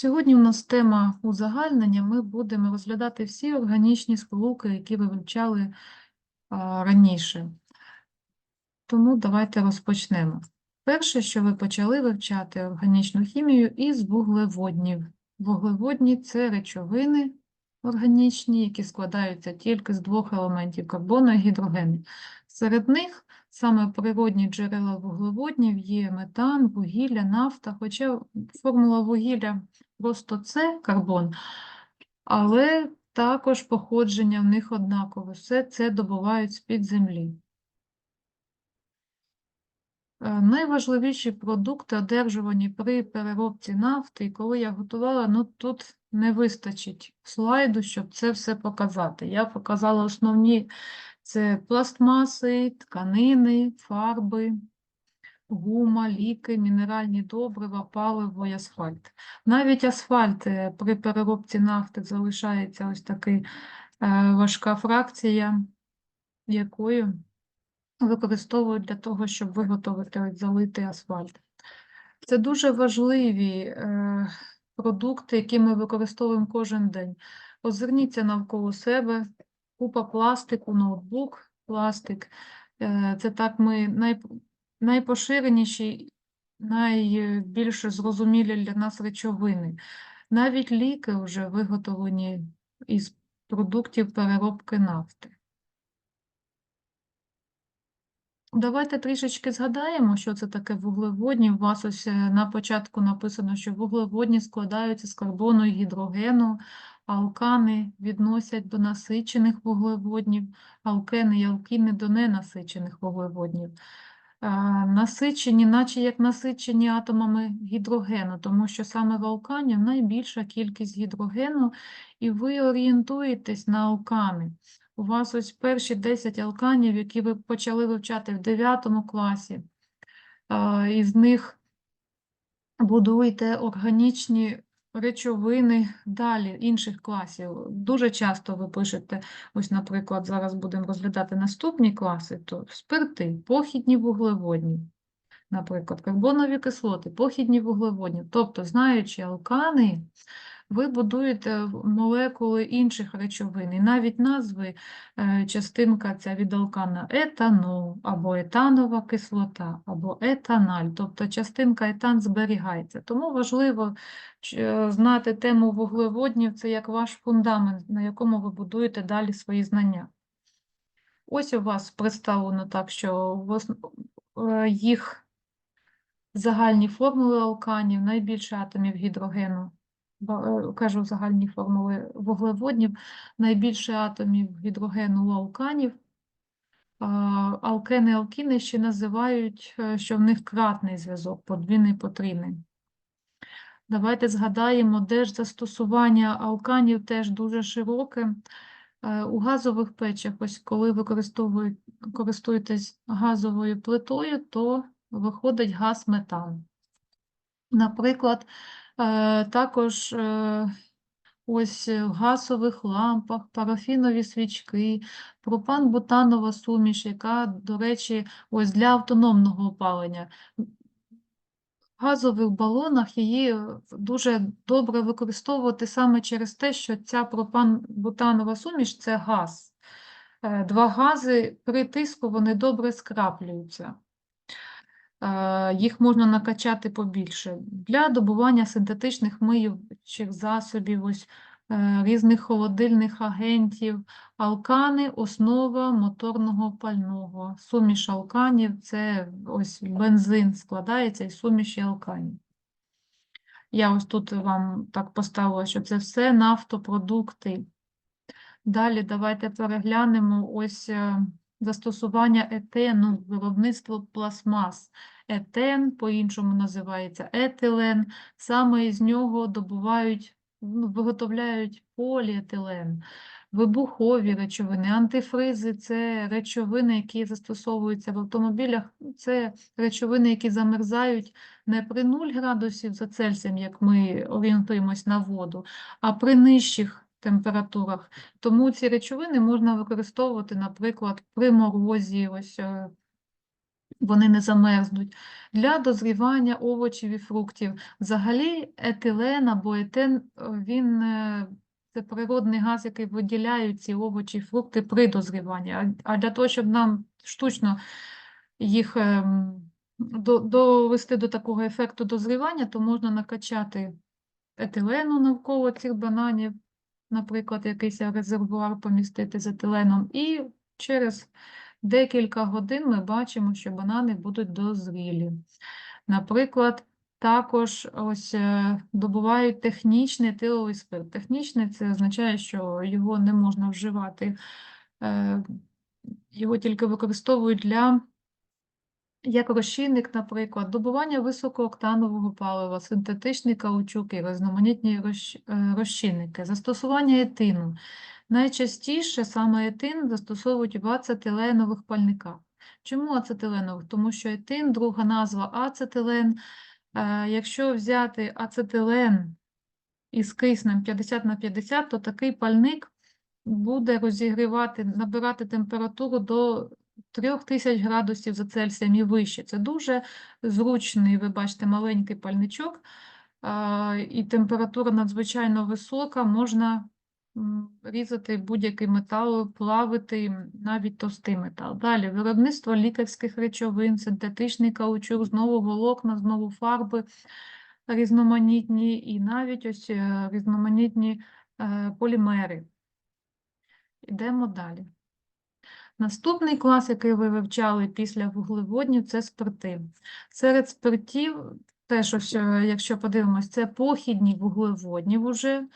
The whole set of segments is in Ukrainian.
Сьогодні у нас тема узагальнення. Ми будемо розглядати всі органічні сполуки, які ви вивчали раніше. Тому давайте розпочнемо. Перше, що ви почали вивчати органічну хімію із вуглеводнів. Вуглеводні – це речовини органічні, які складаються тільки з двох елементів – карбону і гідрогену. Серед них саме природні джерела вуглеводнів є метан, вугілля, нафта, хоча формула вугілля просто це карбон, але також походження в них однакове. Все це добувають з-під землі. Е, Найважливіші продукти, одержувані при переробці нафти, і коли я готувала, ну тут не вистачить слайду, щоб це все показати. Я показала основні це пластмаси, тканини, фарби, гума, ліки, мінеральні добрива, паливо і асфальт. Навіть асфальт е, при переробці нафти залишається ось така важка фракція, якою використовують для того, щоб виготовити ось залитий асфальт. Це дуже важливі е, продукти, які ми використовуємо кожен день. Озирніться навколо себе, купа пластику, ноутбук, пластик. Е, це так ми най, найпоширеніші, найбільш зрозумілі для нас речовини. Навіть ліки вже виготовлені із продуктів переробки нафти. Давайте трішечки згадаємо, що це таке вуглеводні. У вас ось е, на початку написано, що вуглеводні складаються з карбону і гідрогену, алкани відносять до насичених вуглеводнів, алкени і алкіни до ненасичених вуглеводнів. Насичені, наче як насичені атомами гідрогену, тому що саме в алканів найбільша кількість гідрогену, і ви орієнтуєтесь на алкани. У вас ось перші 10 алканів, які ви почали вивчати в 9 класі. Із них будуєте органічні речовини далі інших класів. Дуже часто ви пишете, ось, наприклад, зараз будемо розглядати наступні класи, то спирти, похідні вуглеводні, наприклад, карбонові кислоти, похідні вуглеводні. Тобто, знаючи алкани, ви будуєте молекули інших речовин, і навіть назви е, частинка ця від алкана етанол, або етанова кислота, або етаналь, тобто частинка етан зберігається. Тому важливо е, знати тему вуглеводнів, це як ваш фундамент, на якому ви будуєте далі свої знання. Ось у вас представлено так, що е, їх загальні формули алканів, найбільше атомів гідрогену кажу загальні формули вуглеводнів, найбільше атомів гідрогену у алканів. Алкени алкіни ще називають, е, що в них кратний зв'язок, подвійний потрійний. Давайте згадаємо, де ж застосування алканів теж дуже широке. Е, у газових печах, ось коли ви користуєтесь газовою плитою, то виходить газ метан. Наприклад, Е, також е, ось в газових лампах, парафінові свічки, пропан-бутанова суміш, яка, до речі, ось для автономного опалення. В газових балонах її дуже добре використовувати саме через те, що ця пропан-бутанова суміш це газ. Е, два гази при тиску вони добре скраплюються їх можна накачати побільше для добування синтетичних миючих засобів, ось, е, різних холодильних агентів, алкани основа моторного пального. Суміш алканів це ось бензин складається із суміші алканів. Я ось тут вам так поставила, що це все нафтопродукти. Далі давайте переглянемо ось е, застосування етену, виробництво пластмас. Етен, по-іншому називається етилен, саме із нього добувають, ну, виготовляють поліетилен, вибухові речовини, антифризи це речовини, які застосовуються в автомобілях, це речовини, які замерзають не при 0 градусів за Цельсієм, як ми орієнтуємось на воду, а при нижчих температурах. Тому ці речовини можна використовувати, наприклад, при морозі, ось е, вони не замерзнуть. Для дозрівання овочів і фруктів. Взагалі етилен або етен, е, він е, це природний газ, який виділяють ці овочі і фрукти при дозріванні. А, для того, щоб нам штучно їх ем, довести до такого ефекту дозрівання, то можна накачати етилену навколо цих бананів, наприклад, якийсь резервуар помістити з етиленом, і через декілька годин ми бачимо, що банани будуть дозрілі. Наприклад, також ось е, добувають технічний етиловий спирт. Технічний це означає, що його не можна вживати, е, його тільки використовують для як розчинник, наприклад, добування високооктанового палива, синтетичний каучук і різноманітні е, розчинники, застосування етину. Найчастіше саме етин застосовують в ацетиленових пальниках. Чому ацетиленових? Тому що етин, друга назва ацетилен. Е, Якщо взяти ацетилен із киснем 50 на 50, то такий пальник буде розігрівати, набирати температуру до 3000 градусів за Цельсієм і вище. Це дуже зручний, ви бачите, маленький пальничок, а, і температура надзвичайно висока, можна різати будь-який метал, плавити навіть товстий метал. Далі виробництво лікарських речовин, синтетичний каучук, знову волокна, знову фарби різноманітні і навіть ось е, різноманітні е, полімери. Йдемо далі. Наступний клас, який ви вивчали після вуглеводнів, це спирти. Серед спиртів, теж, е, якщо подивимось, це похідні вуглеводні вже,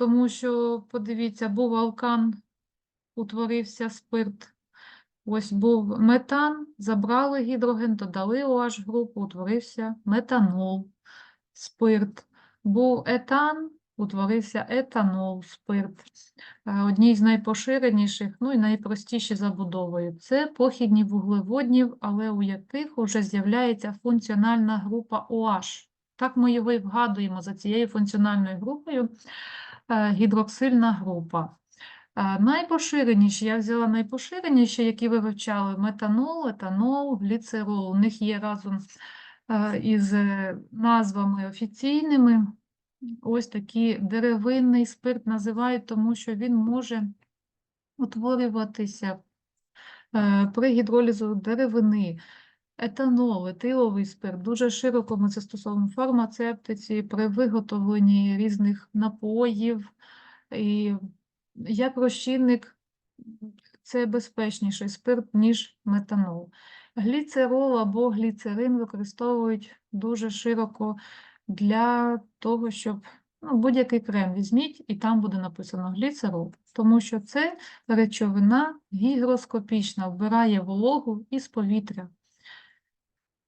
тому що, подивіться, був алкан, утворився спирт. Ось був метан, забрали гідроген, додали OH групу, утворився метанол, спирт. Був етан, утворився етанол, спирт. Е, Одні з найпоширеніших, ну і найпростіші забудовою. Це похідні вуглеводнів, але у яких вже з'являється функціональна група OH. Так ми і вгадуємо за цією функціональною групою гідроксильна група. Е, Найпоширеніші, я взяла найпоширеніші, які ви вивчали: метанол, етанол, гліцерол. У них є разом е, із е, назвами офіційними. Ось такий деревинний спирт називають, тому що він може утворюватися е, при гідролізу деревини. Етанол, етиловий спирт. Дуже широко ми це стосовно фармацевтиці, при виготовленні різних напоїв. І як розчинник це безпечніший спирт, ніж метанол. Гліцерол або гліцерин використовують дуже широко для того, щоб ну, будь-який крем візьміть, і там буде написано гліцерол, тому що це речовина гігроскопічна, вбирає вологу із повітря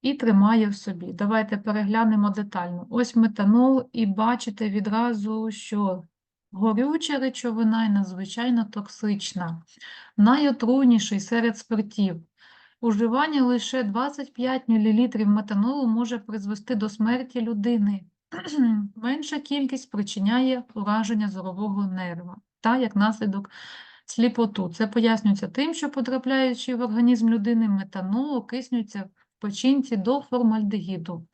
і тримає в собі. Давайте переглянемо детально. Ось метанол, і бачите відразу, що горюча речовина і надзвичайно токсична, найотруйніший серед спиртів. Уживання лише 25 мл метанолу може призвести до смерті людини. Менша кількість спричиняє ураження зорового нерва та як наслідок сліпоту. Це пояснюється тим, що потрапляючи в організм людини, метанол окиснюється в печінці до формальдегіду.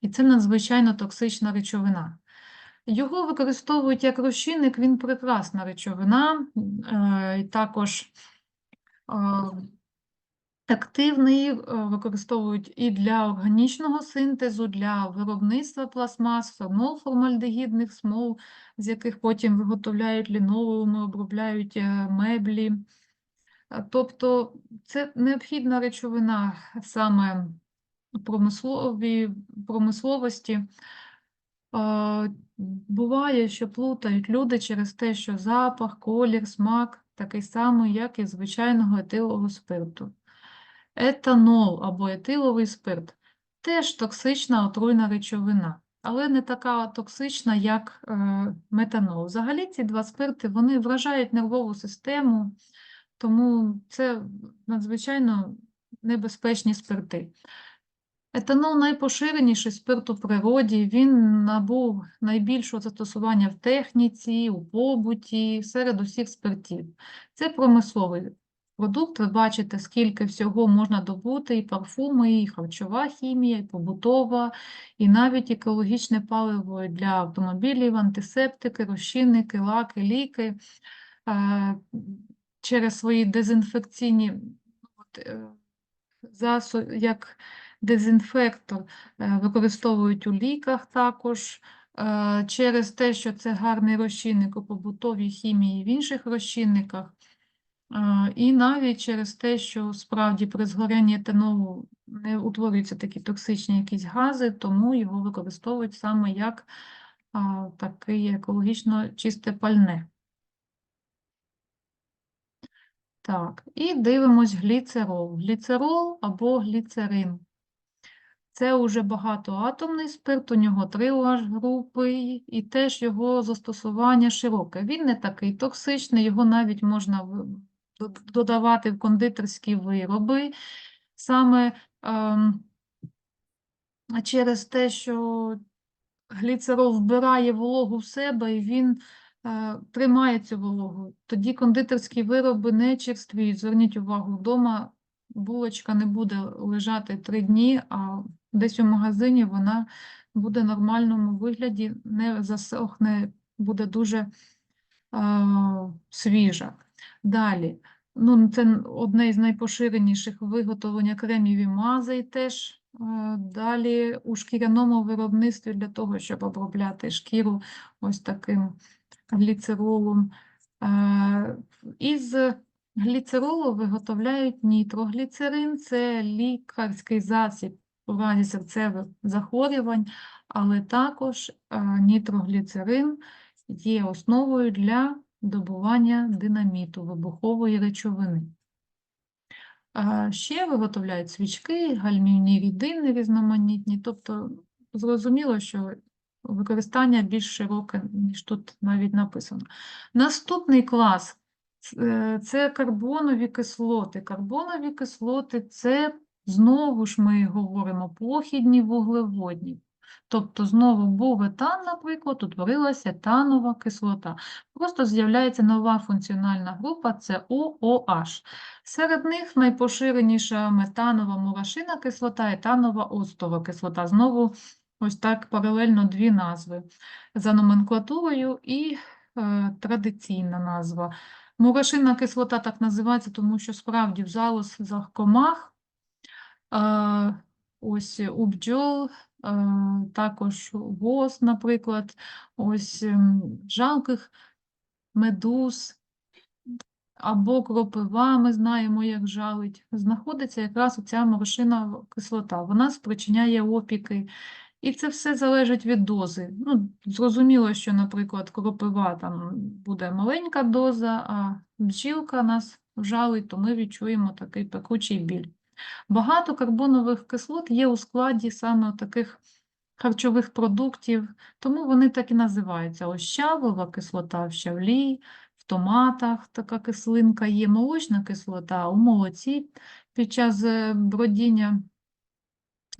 І це надзвичайно токсична речовина. Його використовують як розчинник, він прекрасна речовина, е, також е, активний, е, використовують і для органічного синтезу, для виробництва пластмас, фенол формальдегідних смол, з яких потім виготовляють лінолеуми, обробляють меблі. Е, Тобто це необхідна речовина саме промисловій промисловості. Е, Буває, що плутають люди через те, що запах, колір, смак такий самий, як і звичайного етилового спирту. Етанол або етиловий спирт теж токсична отруйна речовина, але не така токсична, як е, метанол. Взагалі ці два спирти вони вражають нервову систему, тому це надзвичайно небезпечні спирти. Етанол найпоширеніший спирт у природі, він набув найбільшого застосування в техніці, у побуті, серед усіх спиртів. Це промисловий продукт, ви бачите, скільки всього можна добути, і парфуми, і харчова хімія, і побутова, і навіть екологічне паливо для автомобілів, антисептики, розчинники, лаки, ліки. Через свої дезінфекційні от, е, засо- як дезінфектор е, використовують у ліках також. Е, Через те, що це гарний розчинник у побутовій хімії в інших розчинниках. І навіть через те, що справді при згорянні етанолу не утворюються такі токсичні якісь гази, тому його використовують саме як таке екологічно чисте пальне. Так, і дивимось гліцерол. Гліцерол або гліцерин. Це уже багатоатомний спирт, у нього три групи, і теж його застосування широке. Він не такий токсичний, його навіть можна додавати в кондитерські вироби. Саме ем, через те, що гліцерол вбирає вологу в себе і він тримає цю вологу. Тоді кондитерські вироби не черствіють. Зверніть увагу, вдома булочка не буде лежати три дні, а десь у магазині вона буде в нормальному вигляді, не засохне, буде дуже е, свіжа. Далі. Ну, це одне із найпоширеніших виготовлення кремів і мазей теж. Е, Далі у шкіряному виробництві для того, щоб обробляти шкіру ось таким гліцеролом. Е, Із гліцеролу виготовляють нітрогліцерин, це лікарський засіб у разі серцевих захворювань, але також е, нітрогліцерин є основою для добування динаміту, вибухової речовини. Ще виготовляють свічки, гальмівні рідини різноманітні, тобто зрозуміло, що використання більш широке, ніж тут навіть написано. Наступний клас е, це карбонові кислоти. Карбонові кислоти це знову ж ми говоримо похідні вуглеводні. Тобто знову був етан, наприклад, утворилася етанова кислота. Просто з'являється нова функціональна група це ООH. Серед них найпоширеніша метанова мурашина кислота, етанова оцтова кислота. Знову ось так паралельно дві назви за номенклатурою і е, традиційна назва. Мурашинна кислота так називається, тому що справді в залозах комах, е, ось у бджол, е, також ос, наприклад, ось ем, жалких медуз, або кропива, ми знаємо, як жалить, знаходиться якраз оця морошина кислота. Вона спричиняє опіки. І це все залежить від дози. Ну, зрозуміло, що, наприклад, кропива там буде маленька доза, а бджілка нас вжалить, то ми відчуємо такий пекучий біль. Багато карбонових кислот є у складі саме таких харчових продуктів, тому вони так і називаються. Ось щавлова кислота в щавлі, в томатах така кислинка є, молочна кислота у молоці під час е, бродіння,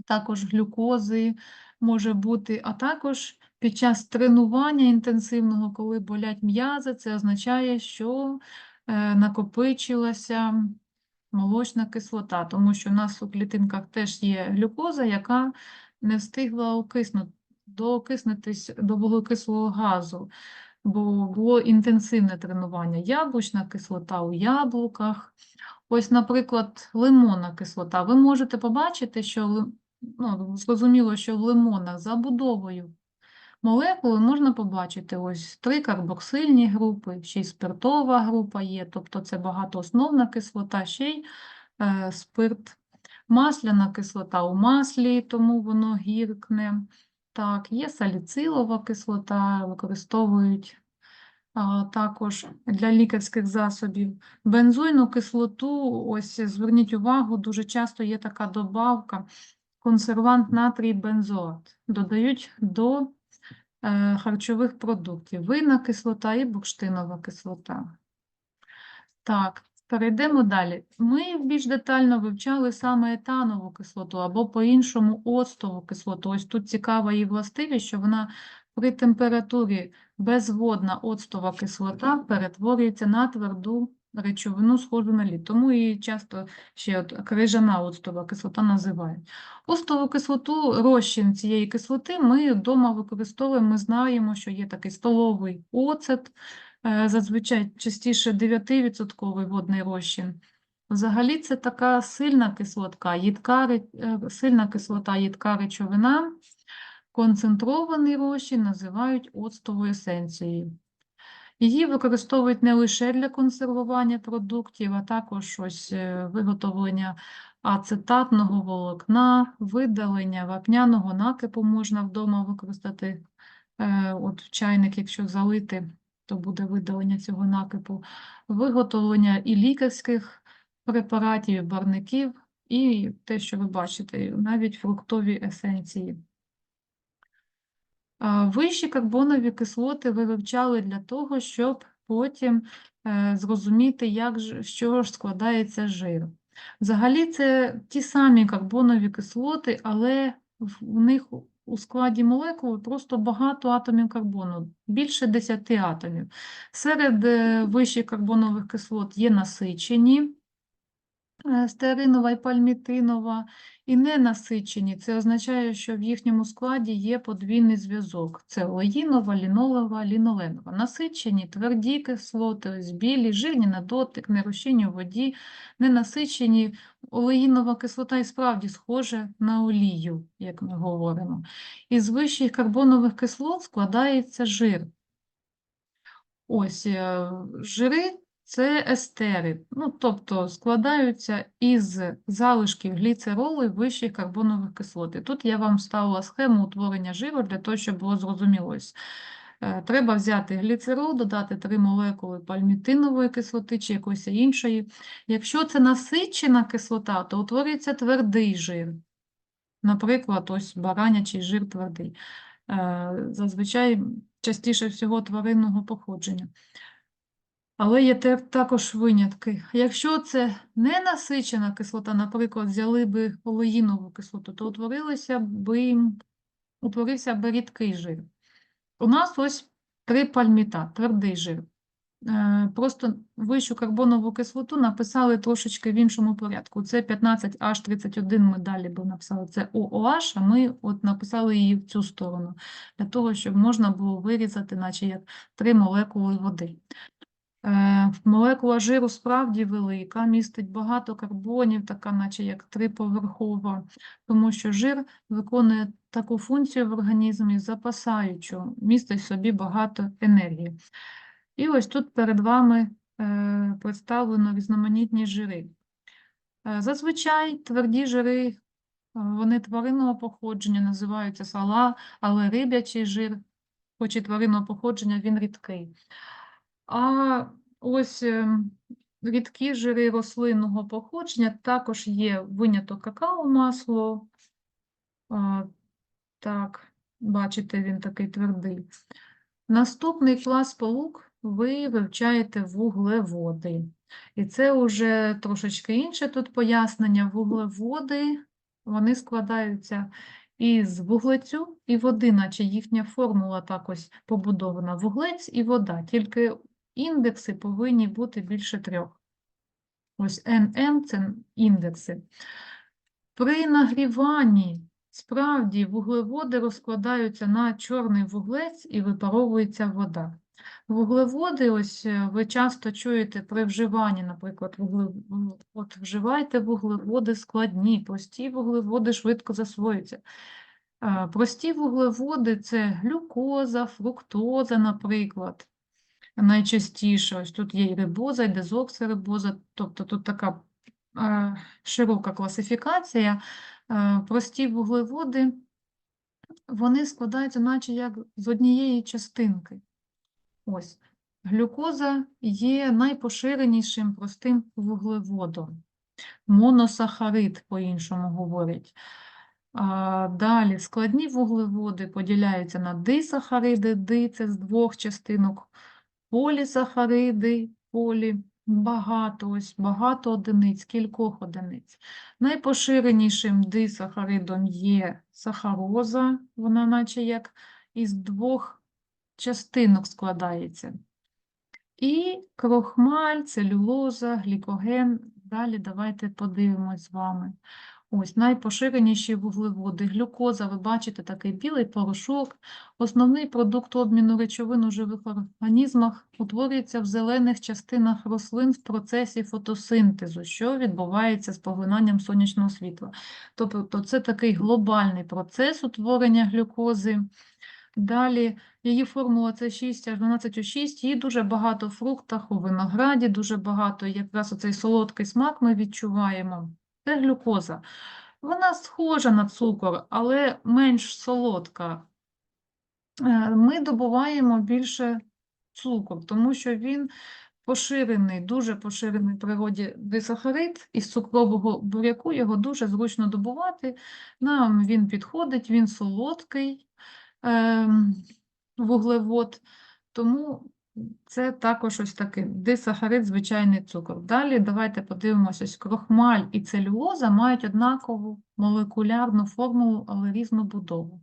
також глюкози може бути, а також під час тренування інтенсивного, коли болять м'язи, це означає, що е, накопичилася молочна кислота, тому що у нас у клітинках теж є глюкоза, яка не встигла окиснути, доокиснутись до вуглекислого газу, бо було інтенсивне тренування. Яблучна кислота у яблуках. Ось, наприклад, лимонна кислота. Ви можете побачити, що ну, зрозуміло, що в лимонах за будовою молекули можна побачити ось три карбоксильні групи, ще й спиртова група є, тобто це багатоосновна кислота, ще й е, спирт. Масляна кислота у маслі, тому воно гіркне. Так, є саліцилова кислота, використовують також для лікарських засобів. Бензойну кислоту, ось зверніть увагу, дуже часто є така добавка консервант натрій бензоат. Додають до е, харчових продуктів. Винна кислота і бурштинова кислота. Так, перейдемо далі. Ми більш детально вивчали саме етанову кислоту або по-іншому оцтову кислоту. Ось тут цікава її властивість, що вона при температурі безводна оцтова кислота перетворюється на тверду речовину, схожу на лід. Тому її часто ще от крижана оцтова кислота називають. Оцтову кислоту, розчин цієї кислоти ми вдома використовуємо. Ми знаємо, що є такий столовий оцет, е, зазвичай частіше 9% водний розчин. Взагалі це така сильна кислотка, їдка, е, сильна кислота, їдка речовина. Концентрований розчин називають оцтовою есенцією. Її використовують не лише для консервування продуктів, а також ось е, виготовлення ацетатного волокна, видалення вапняного накипу можна вдома використати. Е, От в чайник, якщо залити, то буде видалення цього накипу, виготовлення і лікарських препаратів, барників, і те, що ви бачите, навіть фруктові есенції. Вищі карбонові кислоти ви вивчали для того, щоб потім е, зрозуміти, як чого ж складається жир. Взагалі це ті самі карбонові кислоти, але в- них у- складі молекул просто багато атомів карбону, більше 10 атомів. Серед е, вищих карбонових кислот є насичені, стеринова і пальмітинова, і ненасичені. Це означає, що в їхньому складі є подвійний зв'язок. Це олеїнова, лінолева, ліноленова. Насичені, тверді кислоти, ось білі, жирні на дотик, нерозчинні у воді, ненасичені. Олеїнова кислота і справді схожа на олію, як ми говоримо. Із вищих карбонових кислот складається жир. Ось е, жири це естери, ну, тобто складаються із залишків гліцеролу і вищих карбонових кислот. І тут я вам ставила схему утворення жиру для того, щоб було зрозуміло. Е, Треба взяти гліцерол, додати три молекули пальмітинової кислоти чи якоїсь іншої. Якщо це насичена кислота, то утворюється твердий жир. Наприклад, ось баранячий жир твердий. Е, Зазвичай частіше всього тваринного походження. Але є також винятки. Якщо це ненасичена кислота, наприклад, взяли би олеїнову кислоту, то утворилися би, утворився би рідкий жир. У нас ось три пальміта, твердий жир. Е, Просто вищу карбонову кислоту написали трошечки в іншому порядку. Це 15H31 ми далі би написали, це OOH, а ми от написали її в цю сторону, для того, щоб можна було вирізати, наче як три молекули води. Е, Молекула жиру справді велика, містить багато карбонів, така наче як триповерхова, тому що жир виконує таку функцію в організмі запасаючу, містить в собі багато енергії. І ось тут перед вами е, представлено різноманітні жири. Е, Зазвичай тверді жири, вони тваринного походження, називаються сала, але рибячий жир, хоч і тваринного походження, він рідкий. А ось ем, рідкі жири рослинного походження також є виняток какао-масло. Так, бачите, він такий твердий. Наступний клас сполук ви вивчаєте вуглеводи. І це вже трошечки інше тут пояснення. Вуглеводи, вони складаються із вуглецю і води, наче їхня формула так ось побудована. Вуглець і вода, тільки індекси повинні бути більше трьох. Ось NN – це індекси. При нагріванні справді вуглеводи розкладаються на чорний вуглець і випаровується вода. Вуглеводи, ось е, ви часто чуєте при вживанні, наприклад, вугле... в- от вживайте вуглеводи складні, прості вуглеводи швидко засвоюються. Е, Прості вуглеводи це глюкоза, фруктоза, наприклад. Найчастіше ось тут є і рибоза, і дезоксирибоза, тобто тут така е, широка класифікація. Е, Прості вуглеводи, вони складаються наче як з однієї частинки. Ось. Глюкоза є найпоширенішим простим вуглеводом. Моносахарид, по-іншому говорять. А, Далі складні вуглеводи поділяються на дисахариди, ди це з двох частинок, полісахариди, полі, багато, ось багато одиниць, кількох одиниць. Найпоширенішим дисахаридом є сахароза, вона наче як із двох частинок складається. І крохмаль, целюлоза, глікоген. Далі давайте подивимось з вами. Ось найпоширеніші вуглеводи. Глюкоза, ви бачите, такий білий порошок. Основний продукт обміну речовин у живих організмах утворюється в зелених частинах рослин в процесі фотосинтезу, що відбувається з поглинанням сонячного світла. Тобто це такий глобальний процес утворення глюкози. Далі її формула це 6 аж 12 у 6. Її дуже багато в фруктах, у винограді, дуже багато. Якраз оцей солодкий смак ми відчуваємо. Це глюкоза. Вона схожа на цукор, але менш солодка. Е, Ми добуваємо більше цукор, тому що він поширений, дуже поширений в природі дисахарид. Із цукрового буряку його дуже зручно добувати. Нам він підходить, він солодкий ем, вуглевод, тому це також ось такий дисахарид, звичайний цукор. Далі давайте подивимося, крохмаль і целюлоза мають однакову молекулярну формулу, але різну будову.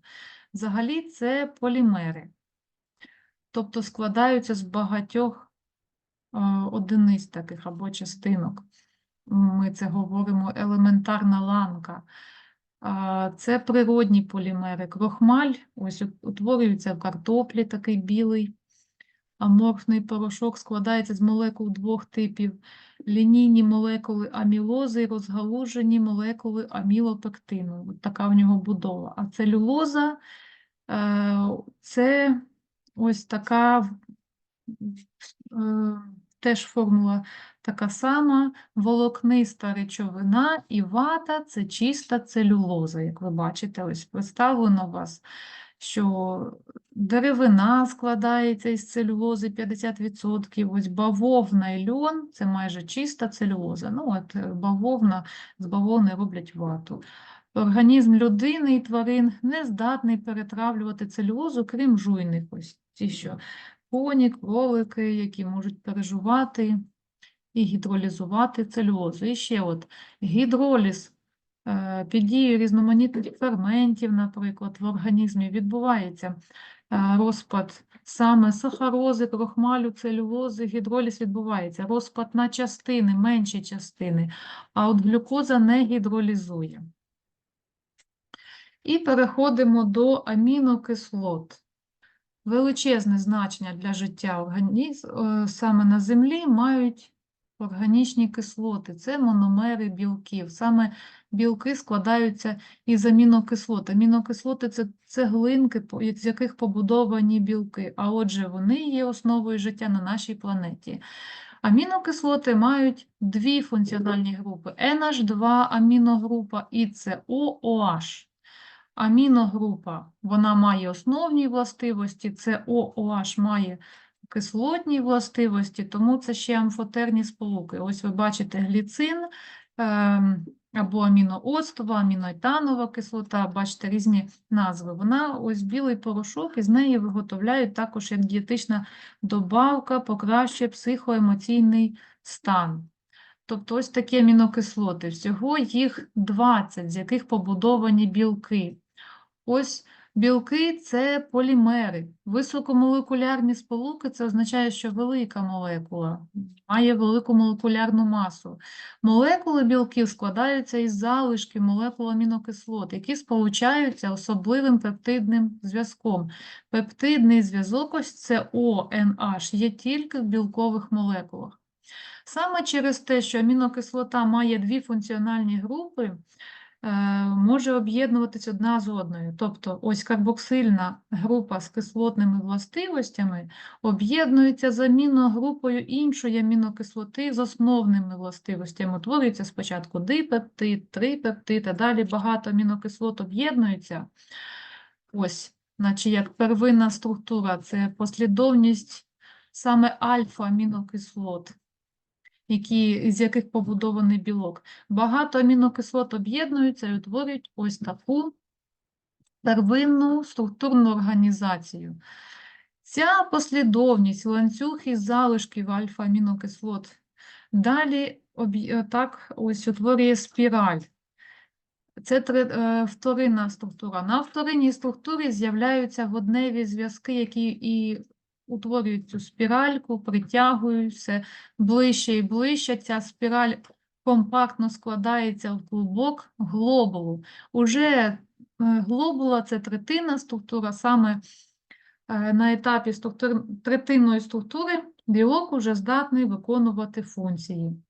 Взагалі це полімери, тобто складаються з багатьох е, одиниць таких або частинок. Ми це говоримо елементарна ланка. Це природні полімери. Крохмаль, ось утворюється в картоплі, такий білий аморфний порошок, складається з молекул двох типів. Лінійні молекули амілози і розгалужені молекули амілопектину. От така в нього будова. А целюлоза е, це ось така е, теж формула така сама, волокниста речовина і вата це чиста целюлоза, як ви бачите, ось представлено у вас, що деревина складається із целюлози 50%, ось бавовна і льон це майже чиста целюлоза. Ну, от е, бавовна, з бавовни роблять вату. Організм людини і тварин не здатний перетравлювати целюлозу, крім жуйних, ось ті, що коні, кролики, які можуть пережувати і гідролізувати целюлозу. І ще от гідроліз під дією різноманітних ферментів, наприклад, в організмі відбувається е, розпад саме сахарози, крохмалю, целюлози, гідроліз відбувається, розпад на частини, менші частини, а от глюкоза не гідролізує. І переходимо до амінокислот. Величезне значення для життя організму саме на землі мають органічні кислоти. Це мономери білків. Саме білки складаються із амінокислот. Амінокислоти це цеглинки, з яких побудовані білки. А отже, вони є основою життя на нашій планеті. Амінокислоти мають дві функціональні групи: NH2 аміногрупа і COOH. Аміногрупа, вона має основні властивості, це OOH має кислотні властивості, тому це ще амфотерні сполуки. Ось ви бачите гліцин ем, або амінооцтова, аміноетанова кислота, бачите різні назви. Вона ось білий порошок, і з неї виготовляють також як дієтична добавка, покращує психоемоційний стан. Тобто ось такі амінокислоти. Всього їх 20, з яких побудовані білки. Ось білки це полімери. Високомолекулярні сполуки це означає, що велика молекула має велику молекулярну масу. Молекули білків складаються із залишків молекул амінокислот, які сполучаються особливим пептидним зв'язком. Пептидний зв'язок, ось це ОНH, є тільки в білкових молекулах. Саме через те, що амінокислота має дві функціональні групи, може об'єднуватись одна з одною. Тобто ось карбоксильна група з кислотними властивостями об'єднується з аміногрупою іншої амінокислоти з основними властивостями. Утворюється спочатку дипептид, трипептид, а далі багато амінокислот об'єднуються. Ось, наче як первинна структура, це послідовність саме альфа-амінокислот які, з яких побудований білок. Багато амінокислот об'єднуються і утворюють ось таку первинну структурну організацію. Ця послідовність, ланцюг із залишків альфа-амінокислот далі так ось утворює спіраль. Це е, вторинна структура. На вторинній структурі з'являються водневі зв'язки, які і утворюють цю спіральку, притягуються ближче і ближче. Ця спіраль компактно складається в клубок глобулу. Уже е, глобула це третинна структура, саме е, на етапі структур... третинної структури білок уже здатний виконувати функції.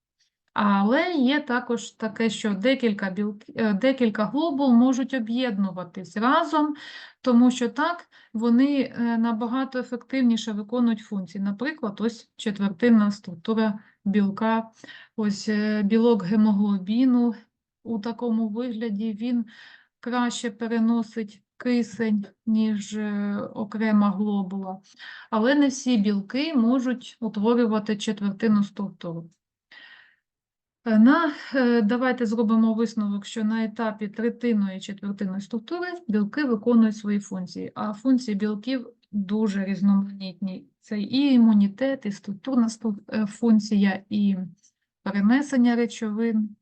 Але є також таке, що декілька, білки, е, декілька глобул можуть об'єднуватись разом, тому що так вони е, набагато ефективніше виконують функції. Наприклад, ось четвертинна структура білка, ось е, білок гемоглобіну у такому вигляді він краще переносить кисень, ніж окрема глобула. Але не всі білки можуть утворювати четвертинну структуру. На, е, давайте зробимо висновок, що на етапі третинної і четвертинної структури білки виконують свої функції, а функції білків дуже різноманітні. Це і імунітет, і структурна е, функція, і перенесення речовин.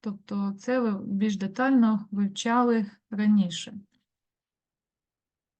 Тобто це ви більш детально вивчали раніше.